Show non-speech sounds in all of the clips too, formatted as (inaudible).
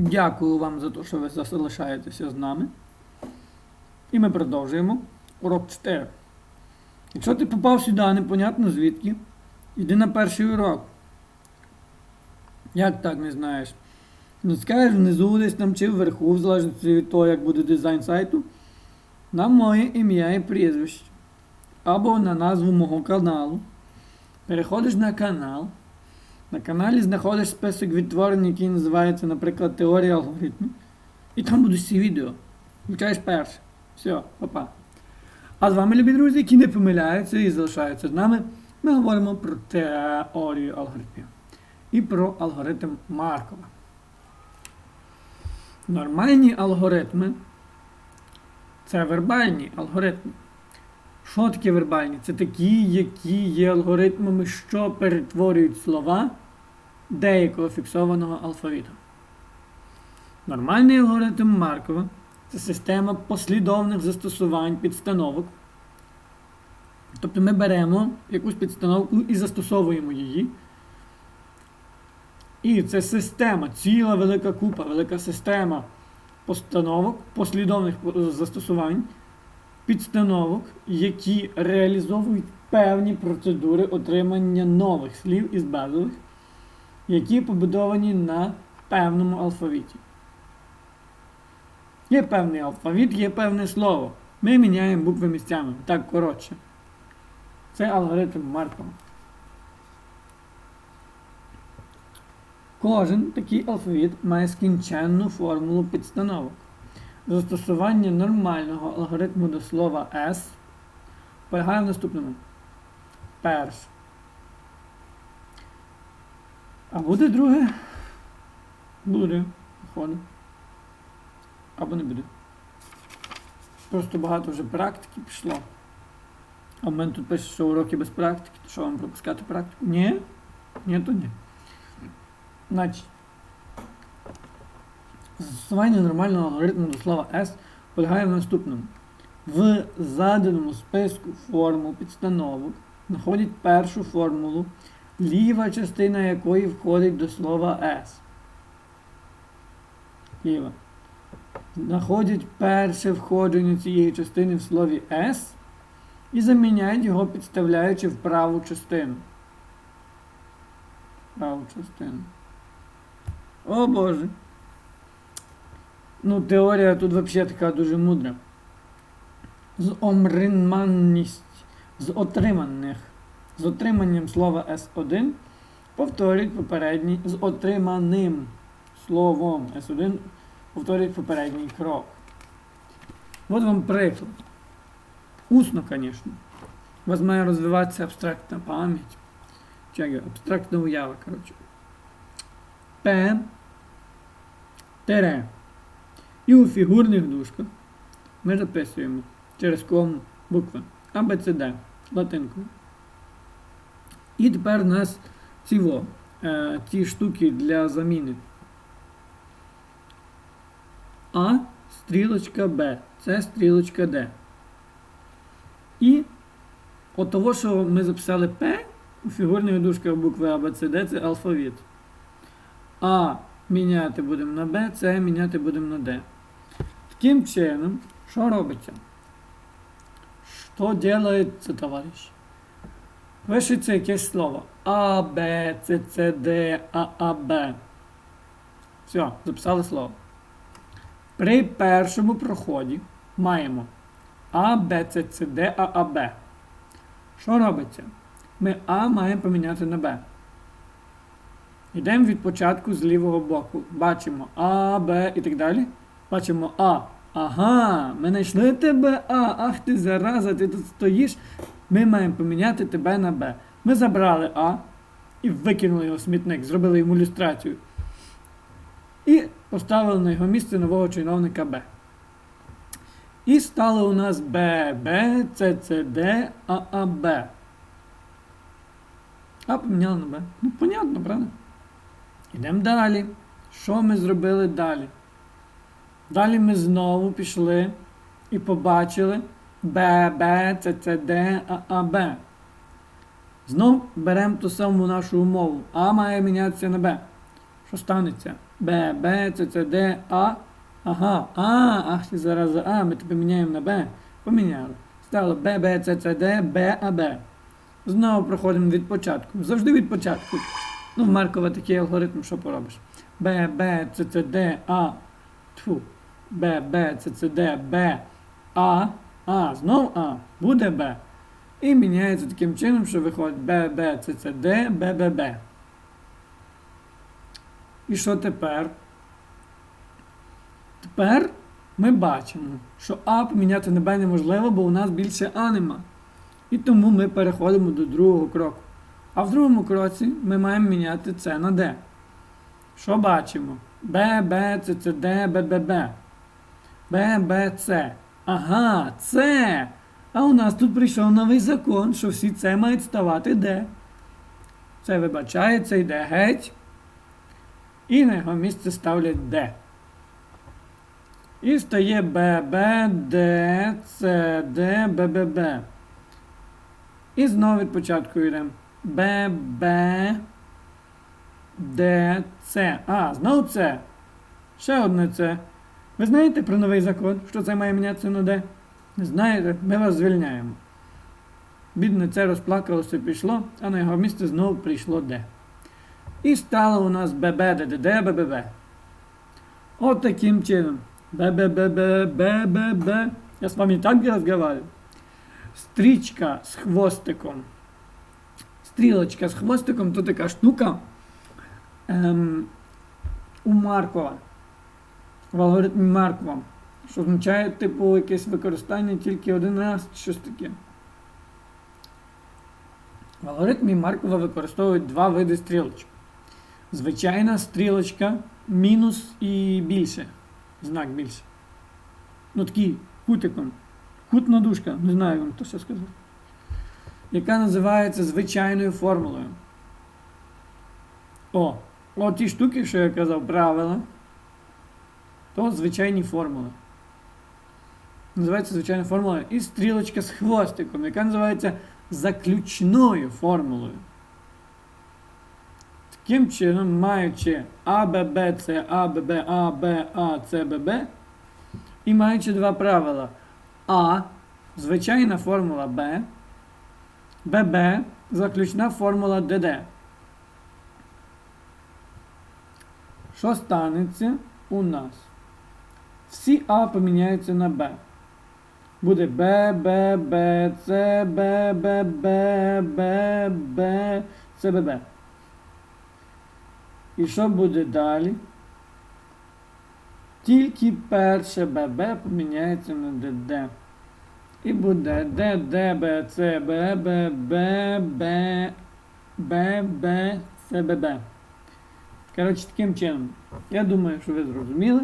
Дякую вам за те, що ви залишаєтеся з нами. І ми продовжуємо урок 4. Якщо ти попав сюди, непонятно звідки, йди на перший урок. Як так не знаєш? Натискаєш внизу десь там чи вверху, в залежності від того, як буде дизайн сайту, на моє ім'я і прізвище. Або на назву мого каналу. Переходиш на канал. На каналі знаходиш список відтворень, який називається, наприклад, Теорія алгоритмів. І там будуть всі відео. Включаєш перше. Все, папа. А з вами, любі друзі, які не помиляються і залишаються з нами, ми говоримо про теорію алгоритмів. І про алгоритм Маркова. Нормальні алгоритми це вербальні алгоритми. Що таке вербальні? Це такі, які є алгоритмами, що перетворюють слова деякого фіксованого алфавіту. Нормальний алгоритм Маркова це система послідовних застосувань підстановок. Тобто ми беремо якусь підстановку і застосовуємо її. І це система, ціла велика купа, велика система постановок, послідовних застосувань підстановок, які реалізовують певні процедури отримання нових слів із базових, які побудовані на певному алфавіті. Є певний алфавіт, є певне слово. Ми міняємо букви місцями. Так коротше. Це алгоритм Маркова. Кожен такий алфавіт має скінченну формулу підстановок. Застосування нормального алгоритму до слова S полягає в наступному. Перше. А буде друге? Буде, походу. Або не буде. Просто багато вже практики пішло. А в мене тут пише, що уроки без практики, то що вам пропускати практику? Ні? Ні, то ні. Значить. Застосування нормального алгоритму до слова S полягає в наступному. В заданому списку формул підстановок знаходять першу формулу, ліва частина якої входить до слова S. Ліва. Знаходять перше входження цієї частини в слові S і заміняють його, підставляючи в праву частину. Праву частину. О Боже! Ну, теорія тут взагалі така дуже мудра. З омринманність, з отриманих. З отриманням слова S1 повторюють попередній з отриманим словом S1 повторюють попередній крок. От вам приклад. Усно, звісно. У вас має розвиватися абстрактна пам'ять. Чи абстрактна уява, коротше. П. Тере. І у фігурних дужках ми записуємо через кому букви Д латинкою. І тепер у нас ціво, е, ті штуки для заміни. А стрілочка Б, С стрілочка Д. І от того, що ми записали П, у фігурних дужках букви А, Б, С, Д це алфавіт. А міняти будемо на Б, С міняти будемо на Д. Таким чином, що робиться? Що делається, товариш? Пишеться якесь слово А, Б, С, С, Д, А, А, Б. Все, записали слово. При першому проході маємо А, Б, С, С, Д, А, А, Б. Що робиться? Ми А маємо поміняти на Б. Йдемо від початку з лівого боку. Бачимо А, Б і так далі. Бачимо А. Ага, ми знайшли тебе А. Ах ти зараза, ти тут стоїш. Ми маємо поміняти тебе на Б. Ми забрали А і викинули його в смітник, зробили йому ілюстрацію. І поставили на його місце нового чиновника Б. І стало у нас Б, Б, С, С, Д, А, А, Б. А поміняли на Б. Ну, понятно, правда? Йдемо далі. Що ми зробили далі? Далі ми знову пішли і побачили Б, Б, С, С, Д, А, А, Б. Знов беремо ту саму нашу умову. А має мінятися на Б. Що станеться? Б, Б, С, С, Д, А. Ага, А, ах, ти зараз А, ми тебе міняємо на Б. Поміняли. Стало Б, Б, С, С, Д, Б, А, Б. Знову проходимо від початку. Завжди від початку. Ну, в Маркова такий алгоритм, що поробиш. Б, Б, С, С, Д, А. Тьфу. Б, Б, С, С, Д, Б, А. А, знов А. Буде Б. І міняється таким чином, що виходить Б, Б, Б. І що тепер? Тепер ми бачимо, що А поміняти на Б неможливо, бо у нас більше А нема. І тому ми переходимо до другого кроку. А в другому кроці ми маємо міняти С на Д. Що бачимо? Б, Б, С, С, Д, Б, Б, Б. Б, Б, С. Ага, С. А у нас тут прийшов новий закон, що всі С мають ставати Д. Це вибачається, йде геть. І на його місце ставлять Д. І стає Б, Б, Д, С, Д, Б, Б, Б. І знову від початку йдемо. Б, Б, Д, С. А, знову С. Ще одне С. Ви знаєте про новий закон, що це має мінятися на? Не знаєте? Ми вас звільняємо. Бідне це розплакалося пішло, а на його місце знову прийшло Д. І стало у нас ББ, ДДД, БББ. От таким чином. ББББ, БББ. Я с вами так не разговариваю. Стрічка з хвостиком. Стрілочка з хвостиком то така штука ем, у Маркова. Алгоритмі Маркова. Що означає, типу, якесь використання тільки один раз, щось таке. В алгоритмі Маркова використовують два види стрілочок. Звичайна стрілочка мінус і більше. Знак більше. Ну такий кутиком. Кутна дужка, не знаю вам то що сказати. Яка називається звичайною формулою. О, о ті штуки, що я казав, правила, то звичайні формули. Називається звичайна формула і стрілочка з хвостиком, яка називається заключною формулою. Таким чином, маючи А, Б, Б, С, А, Б, Б, А, С, Б, Б, і маючи два правила А, звичайна формула Б, ББ, заключна формула ДД. Що станеться у нас? Всі А поміняються на Б. Буде Б, Б, Б, С, Б, Б, Б, Б, Б, С, Б, Б. І що буде далі? Тільки перше ББ поміняється на ДД. І буде Д, Д, Б, С, Б, Б, Б, Б, Б, Б, С, Б, Б. Коротше, таким чином. Я думаю, що ви зрозуміли.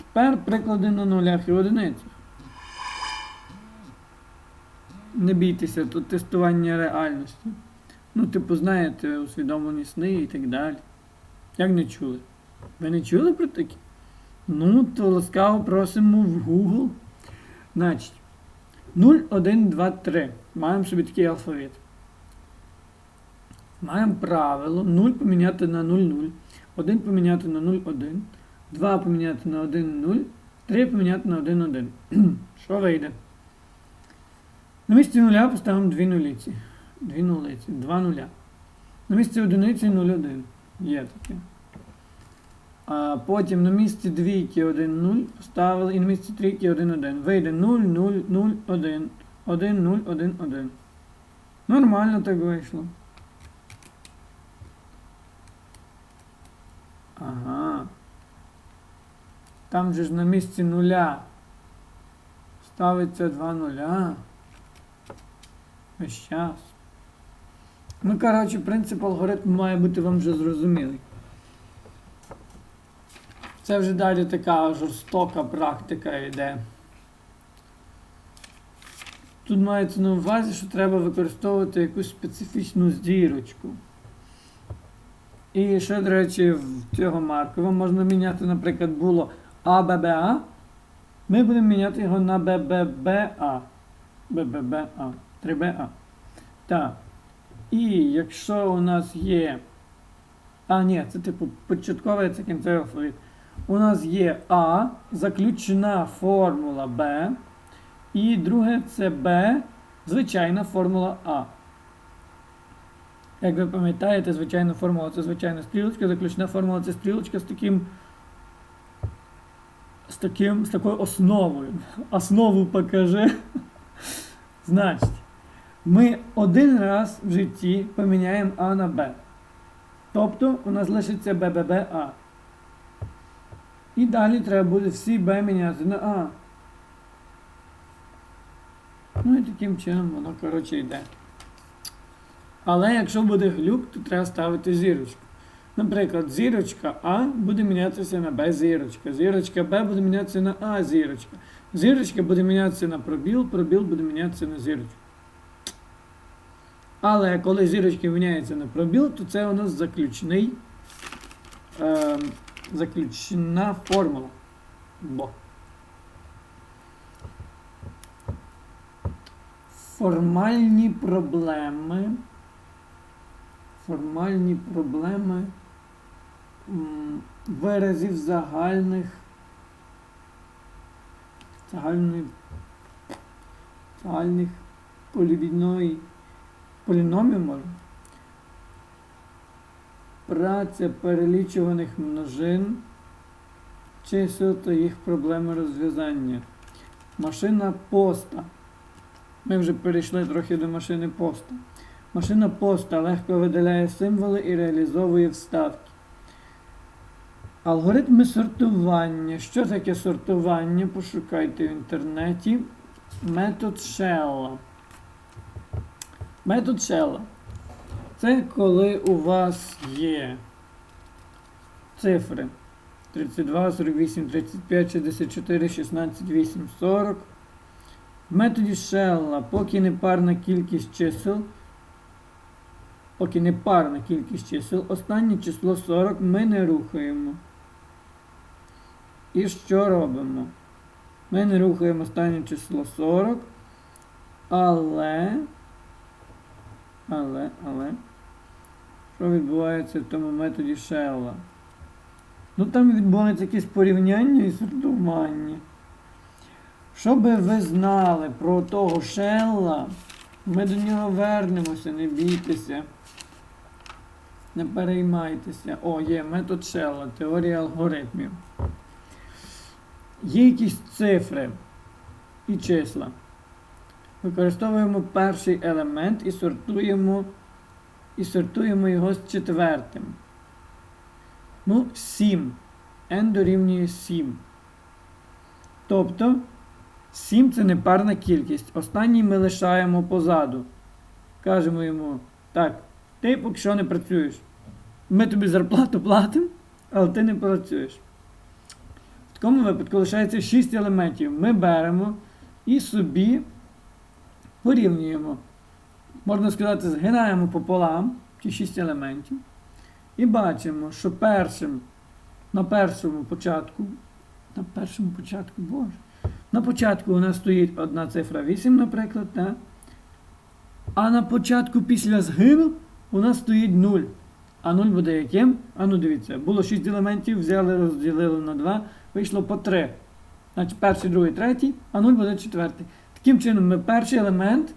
Тепер приклади на нулях і одиницях. Не бійтеся, тут тестування реальності. Ну, типу, знаєте, усвідомлені сни і так далі. Як не чули? Ви не чули про такі? Ну, то ласкаво просимо в Google. Значить, 0, 1, 2, 3. Маємо собі такий алфавіт. Маємо правило 0 поміняти на 0, 0, 1 поміняти на 0, 1, 2 поміняти на 1, 0, 3 поміняти на 1, 1. (clears throat) Що вийде? На місці нуля поставимо дві нуліці. Дві нулиці, два нуля. На місці одиниці 0,1. Є таке. А потім на місці двійки 1, 0 поставили і на місці трійки 1, 1. Вийде 0, 0, 0, 1. 1, 0, 1, 1. Нормально так вийшло. Ага. Там же ж на місці нуля ставиться два нуля. Весь час. Ну, коротше, принцип алгоритму має бути вам вже зрозумілий. Це вже далі така жорстока практика йде. Тут мається на увазі, що треба використовувати якусь специфічну зірочку. І ще, до речі, в цього маркова можна міняти, наприклад, було АББА. Ми будемо міняти його на БББА. БББА. 3БА. Так. І якщо у нас є А, ні, це типу початковий це кінцевий алфавіт. У нас є А, заключна формула Б. І друге це Б, звичайна формула А. Як ви пам'ятаєте, звичайна формула це звичайна стрілочка, заключна формула це стрілочка з таким. Таким, з такою основою. Основу покажи. Значить, ми один раз в житті поміняємо А на Б. Тобто у нас лишиться БББА. І далі треба буде всі Б міняти на А. Ну і таким чином воно, коротше, йде. Але якщо буде глюк, то треба ставити зірочку. Наприклад, зірочка А буде мінятися на Б зірочка. Зірочка Б буде мінятися на А зірочка. Зірочка буде мінятися на пробіл, пробіл буде мінятися на зірочку. Але коли зірочки міняються на пробіл, то це у нас заключний, е, заключна формула. Бо. Формальні проблеми. Формальні проблеми виразів загальних. Загальних. Загальних полівідної поліномів. Праця перелічуваних множин, чисел та їх проблеми розв'язання. Машина поста. Ми вже перейшли трохи до машини поста. Машина поста легко видаляє символи і реалізовує вставки. Алгоритми сортування. Що таке сортування? Пошукайте в інтернеті. Метод Шелла. Метод Шелла. Це коли у вас є цифри 32, 48, 35, 64, 16, 8, 40. В методі Шелла, поки не парна кількість чисел, поки не парна кількість чисел, останнє число 40 ми не рухаємо. І що робимо? Ми не рухаємо останнє число 40, але, але, але, що відбувається в тому методі Шелла? Ну там відбувається якесь порівняння і сортування. Що би ви знали про того Шелла, ми до нього вернемося, не бійтеся. Не переймайтеся. О, є метод Шелла, теорія алгоритмів. Є якісь цифри і числа. Використовуємо перший елемент і сортуємо, і сортуємо його з четвертим. Ну, 7. n дорівнює 7. Тобто 7 це непарна кількість. Останній ми лишаємо позаду. Кажемо йому, так, ти поки що не працюєш. Ми тобі зарплату платимо, але ти не працюєш. Такому випадку лишається 6 елементів. Ми беремо і собі порівнюємо. Можна сказати, згинаємо пополам ті 6 елементів. І бачимо, що першим, на першому початку, на першому початку, боже. На початку у нас стоїть одна цифра 8, наприклад, так? а на початку після згину у нас стоїть 0. А 0 буде яким? А ну дивіться, було 6 елементів, взяли, розділили на 2, вийшло по 3. Значить, перший, другий, третій, а 0 буде четвертий. Таким чином, ми перший елемент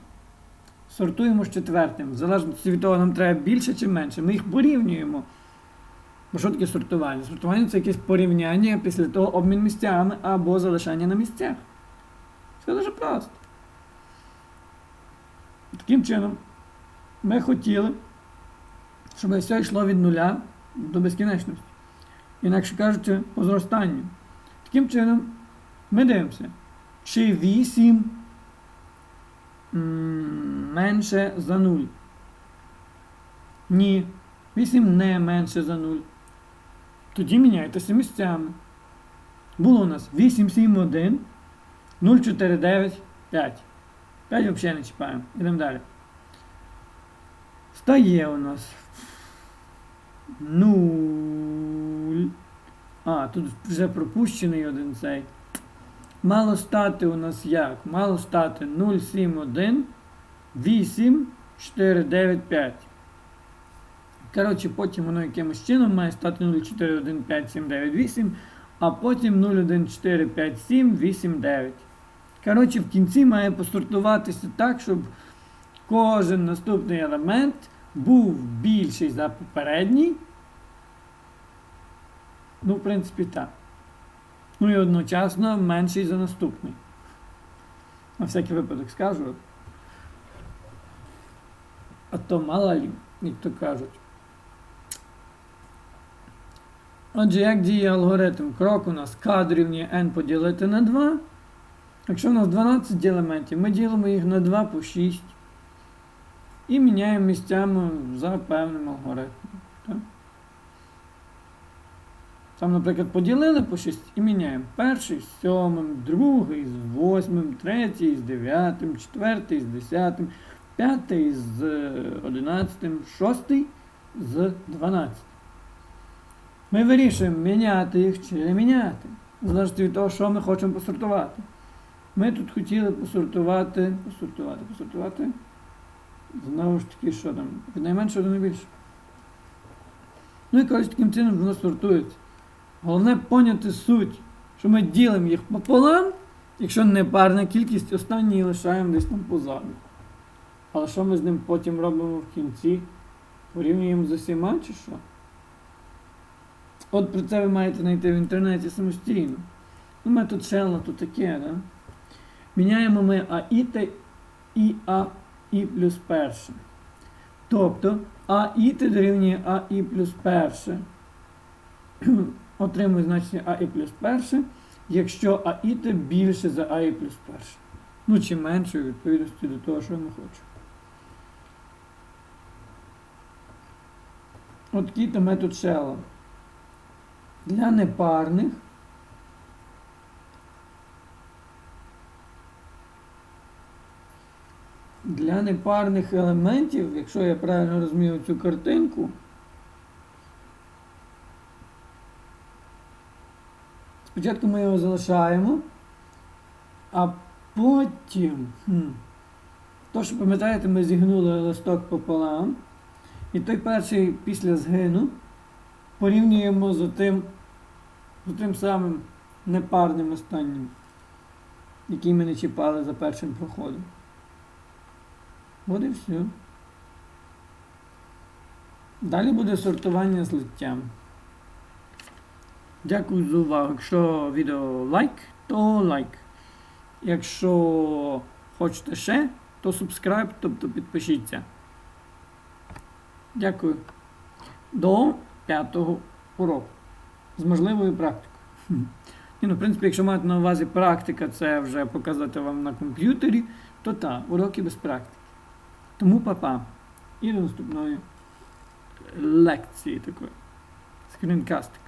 сортуємо з четвертим. В залежності від того, нам треба більше чи менше. Ми їх порівнюємо. Бо що таке сортування? Сортування це якесь порівняння після того обмін місцями або залишання на місцях. Це дуже просто. Таким чином, ми хотіли, щоб все йшло від нуля до безкінечності. Інакше кажучи, по зростанню. Таким чином, ми дивимося, чи 8 менше за 0. Ні. 8 не менше за 0. Тоді міняйтеся місцями. Було у нас 8, 7, 1, 0, 4, 9, 5. 5 взагалі не чіпаємо. Йдемо далі. Стає у нас 0. А, тут вже пропущений один цей. Мало стати у нас як? Мало стати 0, 7, 1, 8, 4, 9, 5. Коротше, потім воно якимось чином має стати 0, 4, 1, 5, 7, 9, 8, а потім 0, 1, 4, 5, 7, 8, 9. Коротше, в кінці має посортуватися так, щоб кожен наступний елемент був більший за попередній. Ну, в принципі, так. Ну і одночасно менший за наступний. На всякий випадок скажу. А то мало лі, як то кажуть. Отже, як діє алгоритм? Крок у нас k дорівнює n поділити на 2. Якщо у нас 12 елементів, ми ділимо їх на 2 по 6 і міняємо місцями за певним алгоритмом. Так? Там, наприклад, поділили по 6 і міняємо перший з сьомим, другий з восьмим, третій з дев'ятим, четвертий з десятим, п'ятий з одинадцятим, шостий з дванадцятим. Ми вирішуємо, міняти їх чи не міняти. Залежить від того, що ми хочемо посортувати. Ми тут хотіли посортувати, посортувати, посортувати. Знову ж таки, що там? Від найменшого до найбільшого. Ну і коротше, таким чином воно сортується. Головне поняти суть, що ми ділимо їх пополам, якщо не парна кількість, останній лишаємо десь там позаду. Але що ми з ним потім робимо в кінці? Порівнюємо з усіма чи що? От про це ви маєте знайти в інтернеті самостійно. Ну, метод Шелла то таке, да? Міняємо ми АІ та і АІ плюс перше. Тобто АІ та дорівнює АІ плюс перше. Отримує значення АІ плюс перше, якщо АІ більше за АІ плюс перше. Ну, чи менше, у відповідності до того, що ми хочемо. От такий то метод Шелла. Для непарних для непарних елементів, якщо я правильно розумію цю картинку, спочатку ми його залишаємо, а потім, хм, то, що пам'ятаєте, ми зігнули листок пополам, і той перший після згину порівнюємо з тим, з тим самим непарним останнім, який ми не чіпали за першим проходом. І все. Далі буде сортування злиттям. Дякую за увагу. Якщо відео лайк, то лайк. Якщо хочете ще, то subscribe, тобто підпишіться. Дякую. До п'ятого уроку. З можливою практикою. (laughs) Ні, ну, в принципі, якщо маєте на увазі практика, це вже показати вам на комп'ютері, то так, уроки без практики. Тому папа. І до наступної лекції такої. Скрінкастик.